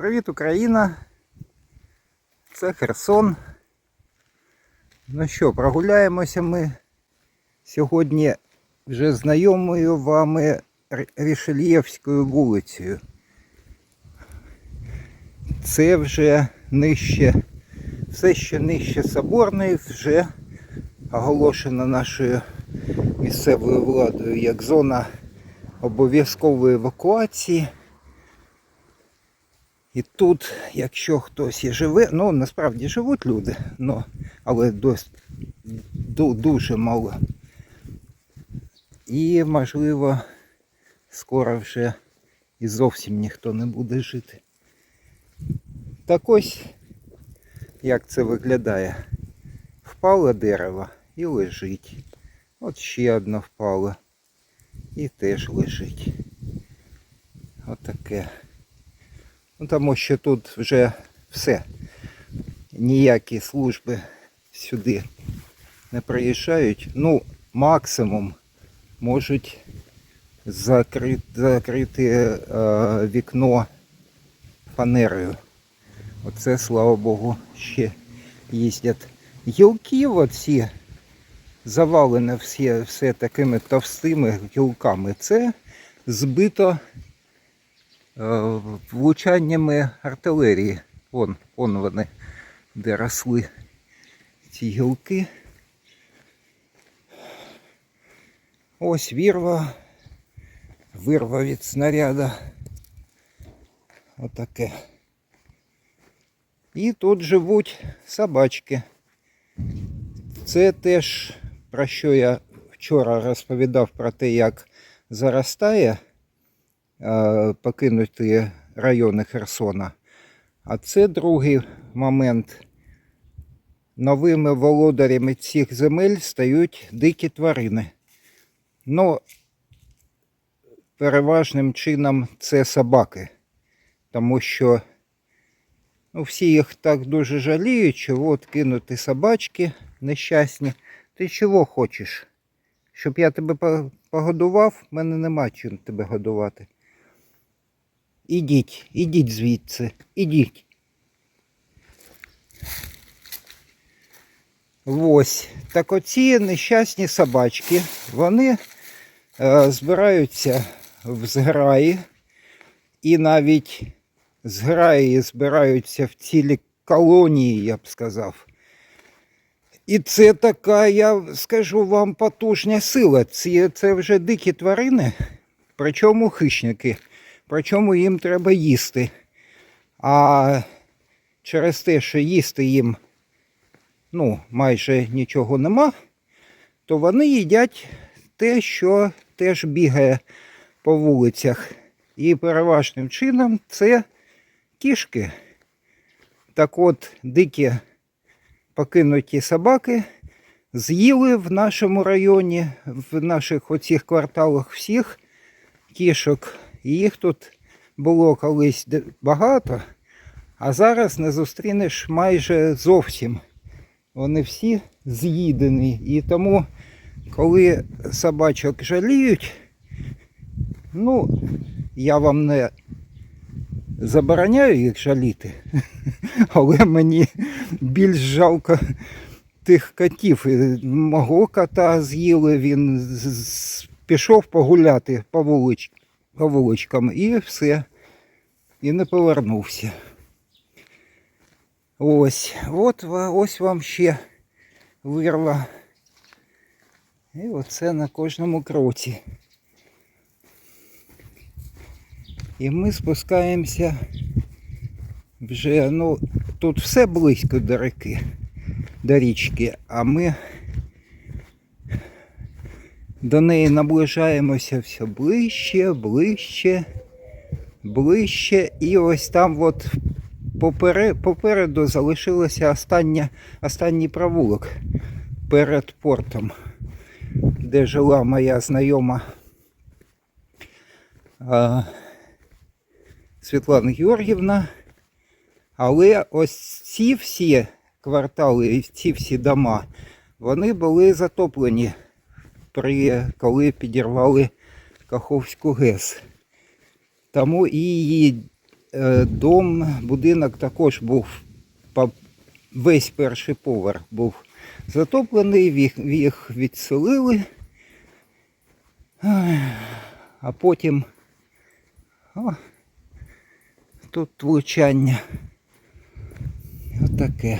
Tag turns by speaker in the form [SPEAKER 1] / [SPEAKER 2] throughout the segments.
[SPEAKER 1] Привіт, Україна! Це Херсон. Ну що, прогуляємося ми сьогодні вже знайомою вами Рішельєвською вулицею. Це вже нижче, все ще нижче Соборної, вже оголошено нашою місцевою владою як зона обов'язкової евакуації. І тут, якщо хтось і живе, ну насправді живуть люди, ну, але дос, ду, дуже мало. І, можливо, скоро вже і зовсім ніхто не буде жити. Так ось, як це виглядає. Впало дерево і лежить. От ще одне впало. І теж лежить. Отаке. Ну, тому що тут вже все. Ніякі служби сюди не приїжджають. Ну, максимум можуть закрити, закрити е, вікно фанерою. Оце, слава Богу, ще їздять. Гілки оці завалені всі, все такими товстими гілками. Це збито влучаннями артилерії. Вон, вон вони, де росли ці гілки. Ось вірва, вирва від снаряда. Отаке. І тут живуть собачки. Це теж про що я вчора розповідав про те, як заростає е, покинуті райони Херсона. А це другий момент. Новими володарями цих земель стають дикі тварини. Ну, переважним чином це собаки. Тому що ну, всі їх так дуже жаліють, що от кинути собачки нещасні. Ти чого хочеш? Щоб я тебе погодував, в мене нема чим тебе годувати. Ідіть, ідіть звідси, ідіть. Ось. Так оці нещасні собачки, вони е, збираються в зграї і навіть зграї збираються в цілі колонії, я б сказав. І це така, я скажу вам, потужна сила. Це, це вже дикі тварини, причому хищники, причому їм треба їсти. А через те, що їсти їм ну, майже нічого нема, то вони їдять те, що теж бігає по вулицях. І переважним чином це кішки. Так от, дикі покинуті собаки з'їли в нашому районі, в наших оцих кварталах всіх кішок. Їх тут було колись багато, а зараз не зустрінеш майже зовсім. Вони всі з'їдені. І тому, коли собачок жаліють, ну, я вам не забороняю їх жаліти, але мені більш жалко тих котів. Мого кота з'їли, він пішов погуляти по, вулич, по вуличкам і все. І не повернувся. Ось, от, ось вам ще вирва. І оце на кожному кроці. І ми спускаємося вже, ну, тут все близько до реки, до річки, а ми до неї наближаємося все ближче, ближче, ближче. І ось там от попереду залишилося остання, останній провулок перед портом, де жила моя знайома. А, Світлана Георгівна. Але ось ці всі квартали, і ці всі дома, вони були затоплені, при, коли підірвали Каховську ГЕС. Тому і її е, дом, будинок також був весь перший поверх був затоплений, їх, відселили. А потім о, тут влучання. Отаке.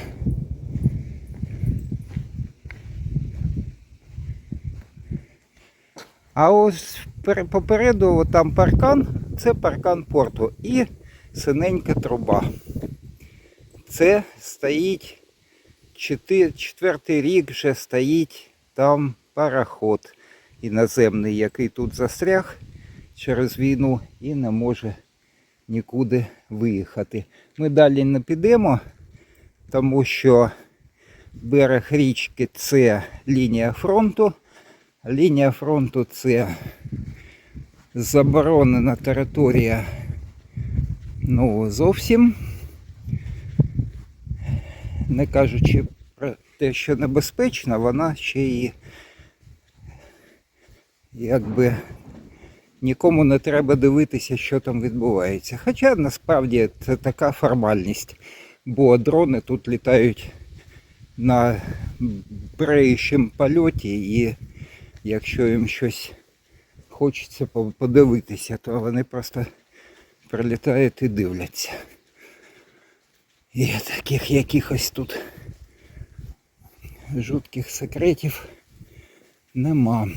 [SPEAKER 1] А ось попереду там паркан, це паркан порту і синенька труба. Це стоїть четвертий рік вже стоїть там пароход іноземний, який тут застряг через війну і не може нікуди виїхати. Ми далі не підемо, тому що берег річки це лінія фронту. Лінія фронту це заборонена територія ну, зовсім. Не кажучи про те, що небезпечна, вона ще і якби нікому не треба дивитися, що там відбувається. Хоча насправді це така формальність, бо дрони тут літають на бреючому польоті, і якщо їм щось хочеться подивитися, то вони просто прилітають і дивляться. І таких якихось тут жутких секретів нема.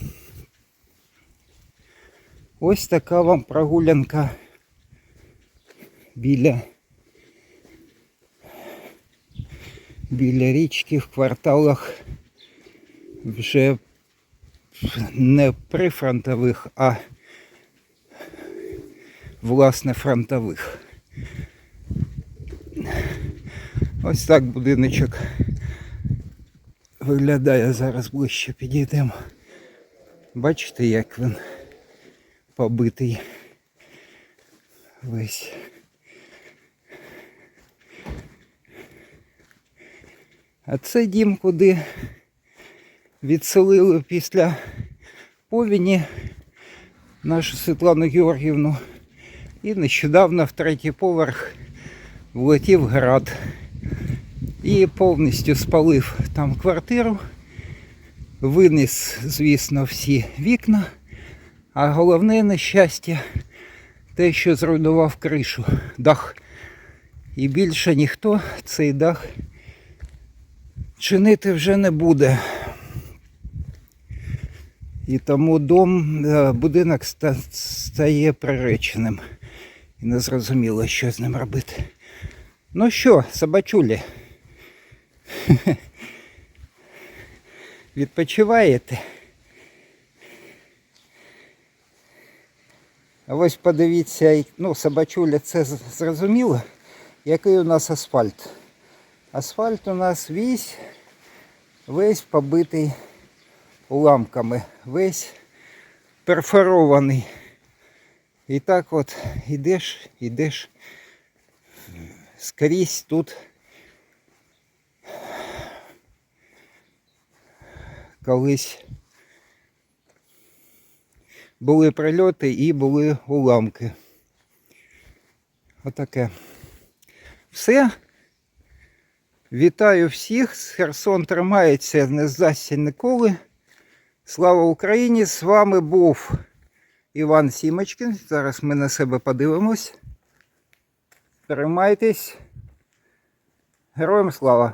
[SPEAKER 1] Ось така вам прогулянка біля, біля річки в кварталах вже не прифронтових, а власне фронтових. Ось так будиночок виглядає зараз ближче підійдемо. Бачите, як він побитий весь. А це дім, куди відселили після повіні нашу Світлану Георгівну. І нещодавно в третій поверх влетів град і повністю спалив там квартиру. Виніс, звісно, всі вікна. А головне нещастя те, що зруйнував кришу, дах. І більше ніхто цей дах чинити вже не буде. І тому дом, е, будинок стає приреченим. І незрозуміло, що з ним робити. Ну що, собачулі? Відпочиваєте? А ось подивіться, ну, собачуля це зрозуміло, який у нас асфальт. Асфальт у нас весь, весь побитий уламками, весь перфорований. І так от ідеш, ідеш скрізь тут. Колись були прильоти і були уламки. Отаке. Все. Вітаю всіх. Херсон тримається, не здасться ніколи. Слава Україні! З вами був Іван Сімочкін. Зараз ми на себе подивимось. Тримайтесь. Героям слава!